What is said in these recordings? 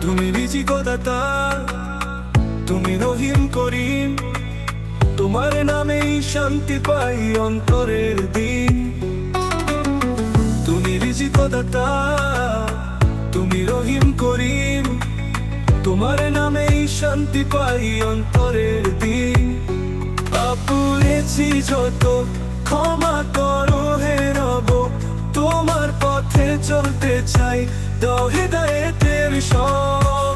তুমি রিজিকদাতা, তুমি রহিম করিম। তোমার নামেই শান্তি পাই অন্তরের দিন। তুমি রিজিকদাতা, তুমি রহিম করিম। তোমার নামেই শান্তি পাই অন্তরের আপুরেছি যত। ক্ষমা করো হে রব, তোমার পথে চলতে চাই। দাও হেদায়েতের সব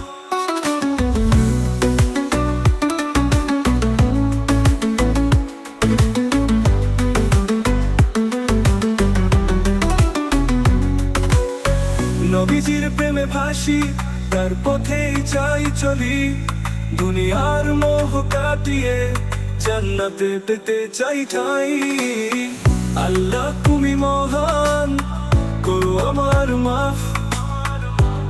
নবীজির প্রেমে ভাসি, তার পথেই চাই চলি। দুনিয়ার মোহ কাটিয়ে জান্নাতে পেতে চাই ঠাই। আল্লাহ তুমি মহান, করো আমার মাফ।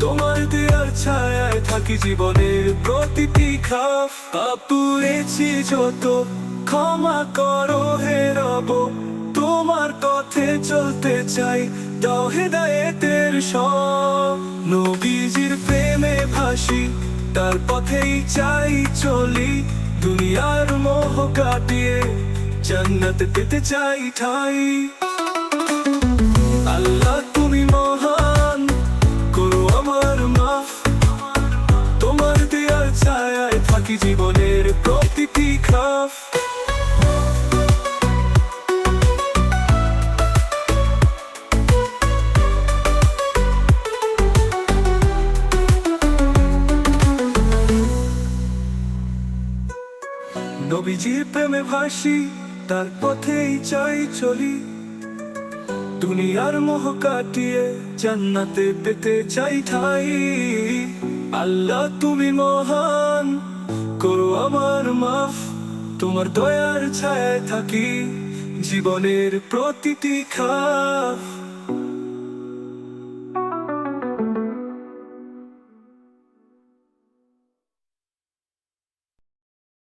তোমার দেয়ার ছায়ায় থাকি জীবনের প্রতিটি খাফ। আপুরেছি যত, ক্ষমা করো হে রব। তোমার পথে চলতে চাই, দাও হেদায়েতের সব। নবীজির প্রেমে ভাসি, তার পথেই চাই চলি। কাটিয়ে জান্নাত পেতে চাই ঠাই আল্লাহ তুমি মহান করো আমার মাফ তোমার দেয়ার ছায়ায় থাকি জীবনের নবীজির প্রেমে ভাসি, তার পথেই চাই চলি। দুনিয়ার মোহ কাটিয়ে জান্নাতে পেতে চাই ঠাই। আল্লাহ, তুমি মহান, করো আমার মাফ। তোমার দয়ার ছায়ায় থাকি, জীবনের প্রতিটি খাফ